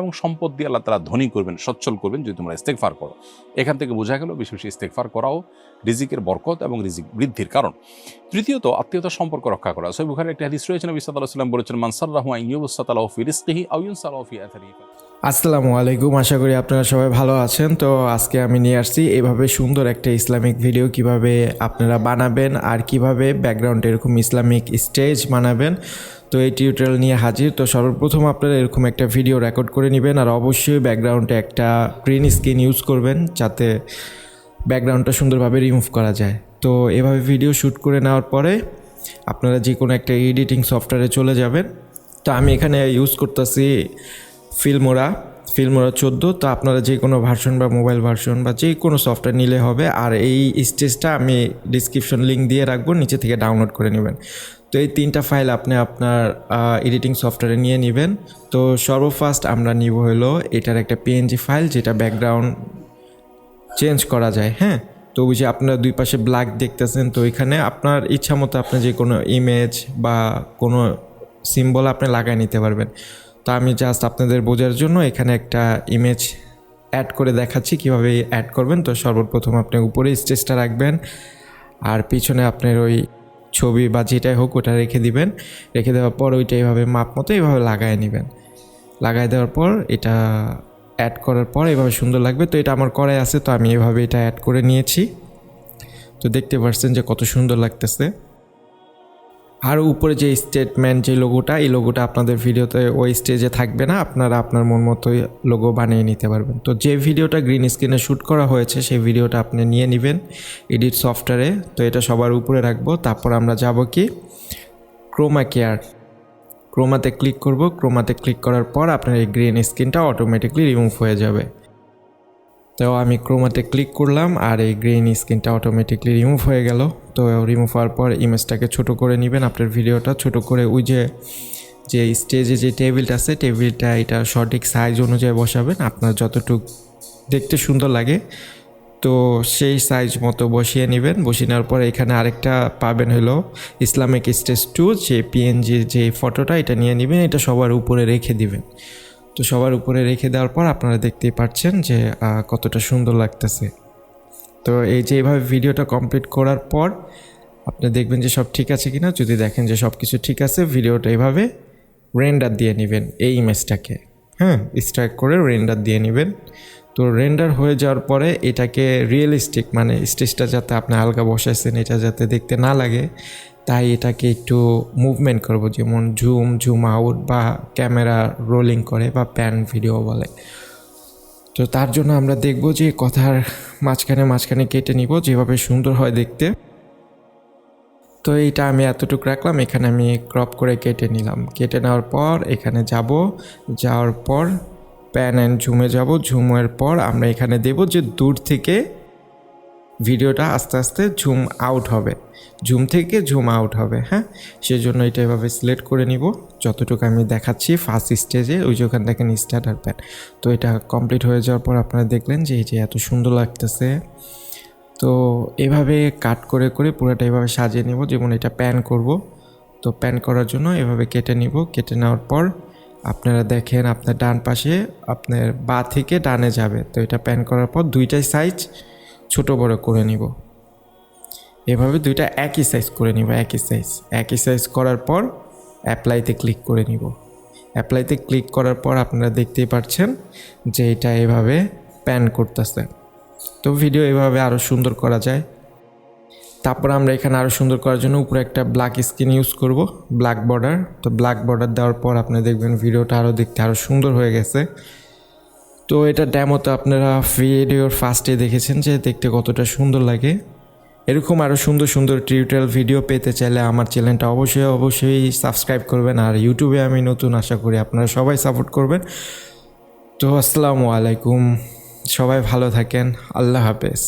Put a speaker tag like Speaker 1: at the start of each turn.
Speaker 1: এবং সম্পদ দিয়ে আল্লাহ তারা ধনী করবেন, সচ্ছল করবেন যদি তোমরা ইস্তেকফার করো। এখান থেকে বোঝা গেল বেশি বেশি ইস্তেকফার করাও রিজিকের বরকত এবং রিজিক বৃদ্ধির কারণ। তৃতীয়ত আত্মীয়তার সম্পর্ক রক্ষা করা। সই বুখারের একটি হাদিস রয়েছে, নবী সাল্লাল্লাহু আলাইহি ওয়াসাল্লাম বলেছেন মানসার আথারিহি
Speaker 2: আসসালামু আলাইকুম। আশা করি আপনারা সবাই ভালো আছেন। তো আজকে আমি নিয়ে আসছি এভাবে সুন্দর একটা ইসলামিক ভিডিও কীভাবে আপনারা বানাবেন আর কীভাবে ব্যাকগ্রাউন্ডে এরকম ইসলামিক স্টেজ বানাবেন। তো এই টিউটোরিয়াল নিয়ে হাজির। তো সর্বপ্রথম আপনারা এরকম একটা ভিডিও রেকর্ড করে নেবেন আর অবশ্যই ব্যাকগ্রাউন্ডে একটা গ্রিন স্ক্রিন ইউজ করবেন যাতে ব্যাকগ্রাউন্ডটা সুন্দরভাবে রিমুভ করা যায়। তো এভাবে ভিডিও শ্যুট করে নেওয়ার পরে আপনারা যে কোনো একটা এডিটিং সফটওয়্যারে চলে যাবেন। তো আমি এখানে ইউজ করতেছি ফিল্মোরা ফিল্মোরা চোদ্দ। তো আপনারা যে কোনো ভার্সন বা মোবাইল ভার্সন বা যে কোনো সফটওয়্যার নিলে হবে। আর এই স্টেজটা আমি ডিসক্রিপশন লিঙ্ক দিয়ে রাখব, নিচে থেকে ডাউনলোড করে নেবেন। তো এই তিনটা ফাইল আপনি আপনার এডিটিং সফটওয়্যারে নিয়ে নেবেন। তো সর্বফার্স্ট আমরা নিব হলো এটার একটা পিএনজি ফাইল যেটা ব্যাকগ্রাউন্ড চেঞ্জ করা যায় হ্যাঁ? তো ওই যে আপনার দুই পাশে ব্ল্যাক দেখতেছেন, তো এখানে আপনার ইচ্ছা মতো আপনি যে কোনো ইমেজ বা কোনো সিম্বল আপনি লাগাই নিতে পারবেন। তো আমি জাস্ট আপনাদের বোঝার জন্য এখানে একটা ইমেজ অ্যাড করে দেখাচ্ছি, কীভাবে অ্যাড করবেন। তো সর্বপ্রথম আপনি উপরে স্টেজটা রাখবেন, আর পিছনে আপনার ওই ছবি বা যেটাই হোক ওটা রেখে দিবেন। রেখে দেওয়ার পর ওইটা এইভাবে মাপ মতো এইভাবে লাগায় নেবেন। লাগাই দেওয়ার পর এটা অ্যাড করার পর এভাবে সুন্দর লাগবে। তো এটা আমার করাই আছে, তো আমি এভাবে এটা অ্যাড করে নিয়েছি। তো দেখতে পাচ্ছেন যে কত সুন্দর লাগতেছে। আর উপরে যে স্টেটমেন্ট যে লোগোটা এই লোগোটা আপনাদের ভিডিওতে ওই স্টেজে থাকবে না। আপনারা আপনার মন মতোই লোগো বানিয়ে নিতে পারবেন। তো যে ভিডিওটা গ্রিন স্ক্রিনে শ্যুট করা হয়েছে, সেই ভিডিওটা আপনি নিয়ে নেবেন এডিট সফটওয়্যারে তো এটা সবার উপরে রাখব। তারপর আমরা যাব কি? ক্রোমা কেয়ার ক্রোমাতে ক্লিক করব। ক্রোমাতে ক্লিক করার পর আপনার এই গ্রিন স্ক্রিনটা অটোমেটিকলি রিমুভ হয়ে যাবে। তো আমি ক্রোমাতে ক্লিক করলাম আর এই গ্রিন স্ক্রিনটা অটোমেটিকলি রিমুভ হয়ে গেল। তো রিমুভ হওয়ার পর ইমেজটাকে ছোট করে নেবেন আপনার ভিডিওটা। ছোট করে ওই যে যে স্টেজে যে টেবিলটা আছে টেবিলটা এটা সঠিক সাইজ অনুযায়ী বসাবেন। আপনার যতটুকু দেখতে সুন্দর লাগে। তো সেই সাইজ মতো বসিয়ে নেবেন। বসিয়ে নেওয়ার পর এখানে আরেকটা পাবেন হলো ইসলামিক স্টেজ টু যে পিএনজির যে ফটোটা এটা নিয়ে নেবেন। এটা সবার উপরে রেখে দিবেন। তো সবার উপরে রেখে দেওয়ার পর আপনারা দেখতেই পাচ্ছেন যে কতটা সুন্দর লাগতেছে। তো এই যে এইভাবে ভিডিওটা কমপ্লিট করার পর আপনি দেখবেন যে সব ঠিক আছে কিনা, যদি দেখেন যে সব কিছু ঠিক আছে, ভিডিওটা এইভাবে রেন্ডার দিয়ে নেবেন এই ইমেজটাকে হ্যাঁ স্ট্রাইক করে রেন্ডার দিয়ে নেবেন। তো রেন্ডার হয়ে যাওয়ার পরে এটাকে রিয়েলিস্টিক মানে স্টেজটা যাতে আপনি আলগা বসাইছেন, এটা যাতে দেখতে না লাগে তাই এটাকে একটু মুভমেন্ট করব, যেমন ঝুম ঝুম আউট বা ক্যামেরা রোলিং করে বা প্যান ভিডিও বলে। তো তার জন্য আমরা দেখব যে কথার মাঝখানে মাঝখানে কেটে নিব, যেভাবে সুন্দর হয় দেখতে। তো এইটা আমি এতটুকু রাখলাম, এখানে আমি ক্রপ করে কেটে নিলাম। কেটে নেওয়ার পর এখানে যাব, যাওয়ার পর প্যান অ্যান্ড ঝুমে যাব ঝুমের পর আমরা এখানে দেব যে দূর থেকে ভিডিওটা আস্তে আস্তে ঝুম আউট হবে। ঝুম থেকে ঝুম আউট হবে হ্যাঁ? সেজন্য এটা এভাবে সিলেক্ট করে নিব। যতটুকু আমি দেখাচ্ছি ফার্স্ট স্টেজে ওই যে ওখান দেখেন স্টার্ট আর প্যান তো এটা কমপ্লিট হয়ে যাওয়ার পর আপনারা দেখলেন যে এই যে এত সুন্দর লাগতেছে। তো এভাবে কাট করে করে পুরোটা এভাবে সাজিয়ে নিব, যেমন এটা প্যান করব। তো প্যান করার জন্য এভাবে কেটে নিব। কেটে নেওয়ার পর আপনারা দেখেন আপনার ডান পাশে আপনার বা থেকে ডানে যাবে। তো এটা প্যান করার পর দুইটাই সাইজ ছোট বড় করে নিব। এভাবে দুইটা একই সাইজ করে নিব, একই সাইজ একই সাইজ করার পর অ্যাপ্লাইতে ক্লিক করে নিব। অ্যাপ্লাইতে ক্লিক করার পর আপনারা দেখতেই পাচ্ছেন যে এটা এভাবে প্যান করতেছে। তো ভিডিও এভাবে আরও সুন্দর করা যায়। তারপর আমরা এখানে আরও সুন্দর করার জন্য উপরে একটা ব্ল্যাক স্ক্রিন ইউজ করব ব্ল্যাক বর্ডার তো ব্ল্যাক বর্ডার দেওয়ার পর আপনি দেখবেন ভিডিওটা আরও দেখতে আরও সুন্দর হয়ে গেছে। তো এটা ড্যামোতে আপনারা ভিডিওর ফার্স্টে দেখেছেন যে দেখতে কতটা সুন্দর লাগে। এরকম আরও সুন্দর সুন্দর টিউটোরিয়াল ভিডিও পেতে চাইলে আমার চ্যানেলটা অবশ্যই অবশ্যই সাবস্ক্রাইব করবেন আর ইউটিউবে আমি নতুন আশা করি আপনারা সবাই সাপোর্ট করবেন। তো আসসালামু আলাইকুম, সবাই ভালো থাকেন, আল্লাহ হাফেজ।